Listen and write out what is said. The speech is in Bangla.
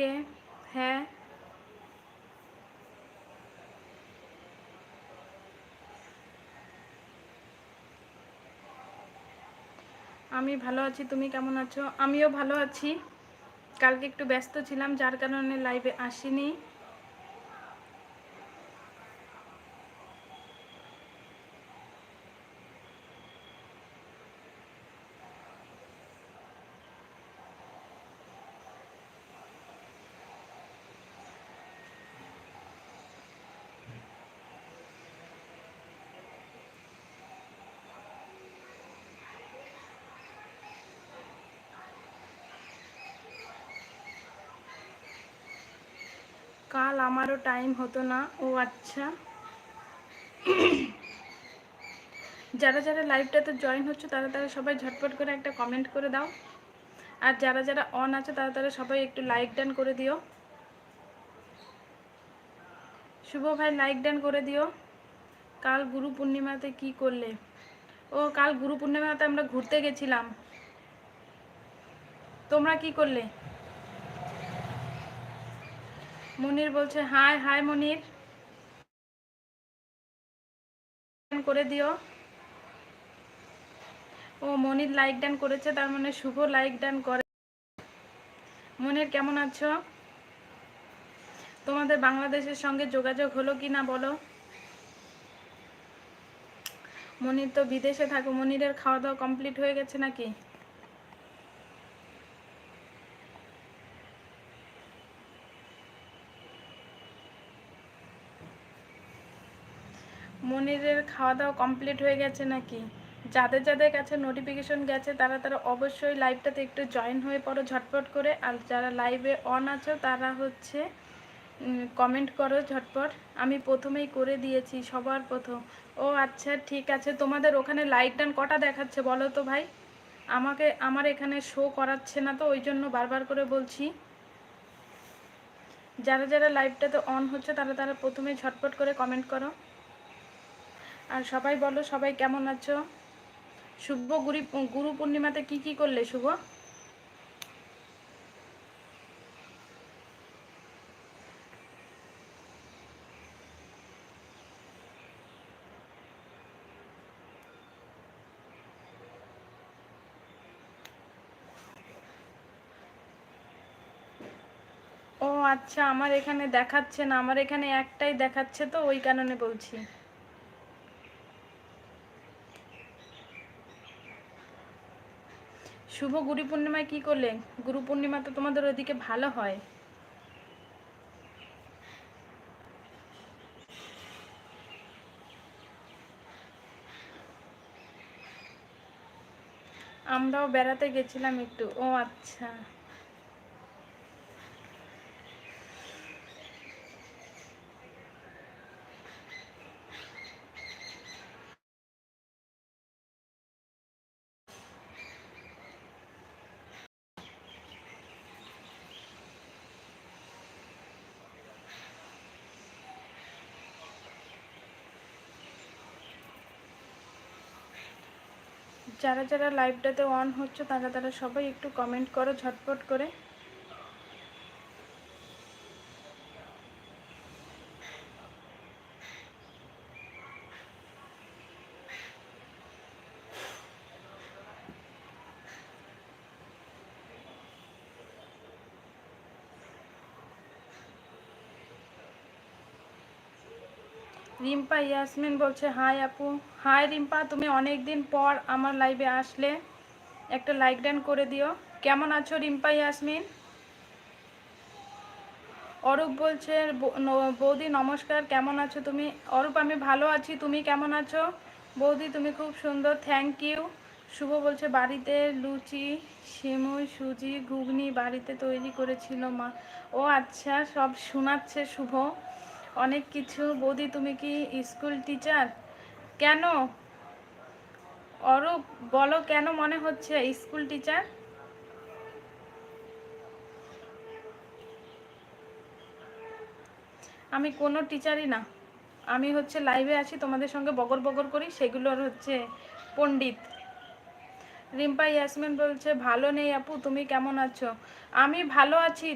ওকে है। আমি ভালো আছি, তুমি কেমন আছো? আমিও ভালো আছি। কালকে একটু ব্যস্ত ছিলাম, যার কারণে লাইভে আসিনি। কাল আমারও টাইম হতো না। ও আচ্ছা। যারা যারা লাইভটাতে জয়েন হচ্ছে, তারা তারা সবাই ঝটপট করে একটা কমেন্ট করে দাও। আর যারা যারা অন আছে, তারা তারা সবাই একটু লাইক ডান করে দিও। শুভ ভাই লাইক ডান করে দিও। কাল গুরু পূর্ণিমাতে কি করলে? ও, কাল গুরু পূর্ণিমাতে আমরা ঘুরতে গেছিলাম। তোমরা কি করলে? মনির বলছে, হাই হাই মনির। করে দিও। ও মনির লাইক ডান করেছে, তার মানে শুভ লাইক ডান করে। মনির, কেমন আছো? তোমাদের বাংলাদেশের সঙ্গে যোগাযোগ হলো কি না বলো? মনির তো বিদেশে থাকো, মনিরের খাওয়া দাওয়া কমপ্লিট হয়ে গেছে নাকি? মনিরের খাওয়া দাওয়া কমপ্লিট হয়ে গেছে নাকি? যাদের যাদের কাছে নোটিফিকেশন গেছে, তারা তারা অবশ্যই লাইভটাতে একটু জয়েন হয়ে পড়ো ঝটপট করে। আর যারা লাইভে অন আছো, তারা হচ্ছে কমেন্ট করো ঝটপট। আমি প্রথমেই করে দিয়েছি, সবার প্রথম। ও আচ্ছা ঠিক আছে। তোমাদের ওখানে লাইক ডান কটা দেখাচ্ছে বলো তো ভাই? আমাকে, আমার এখানে শো করাচ্ছে না তো, ওই জন্য বারবার করে বলছি। যারা যারা লাইভটাতে অন হচ্ছে, তারা তারা প্রথমে ঝটপট করে কমেন্ট করো। আর সবাই বলো, সবাই কেমন আছো? শুভ গুরু গুরু পূর্ণিমাতে কি কি করলে শুভ? ও আচ্ছা আমার এখানে দেখাচ্ছে না, আমার এখানে একটাই দেখাচ্ছে তো, ওই কারণে বলছি। শুভ গুরু পূর্ণিমায় কি করলে? গুরু পূর্ণিমা তো তোমাদের ওইদিকে ভালো হয়। আমরাও বেড়াতে গেছিলাম একটু। ও আচ্ছা। যারা যারা লাইভটাতে অন হচ্ছে তারা তারা সবাই একটু কমেন্ট করো ঝটপট করে। রিম্পা ইয়াসমিন বলছে, হাই আপু। হাই রিম্পা, তুমি অনেক দিন পর আমার লাইভে আসলে। একটা লাইক ডান করে দিও। কেমন আছো রিম্পা ইয়াসমিন? অরূপ বলছে বৌদি নমস্কার, কেমন আছো তুমি? অরূপ, আমি ভালো আছি, তুমি কেমন আছো? বৌদি, তুমি খুব সুন্দর থ্যাংক ইউ শুভ বলছে, বাড়িতে লুচি সিমুই সুজি, ঘুগনি বাড়িতে তৈরি করেছিল মা। ও আচ্ছা সব শোনাচ্ছে শুভ। অনেক কিছু। বৌদি, তুমি কি স্কুল টিচার? কেন? অরূপ, বলো কেন মনে হচ্ছে স্কুল টিচার? আমি কোনো টিচারই না। আমি হচ্ছে লাইভে আছি, তোমাদের সঙ্গে বগর বগর করি, সেগুলোর হচ্ছে পণ্ডিত। রিম্পা ইয়াসমিন বলছে, ভালো নেই আপু, তুমি কেমন আছো? আমি ভালো আছি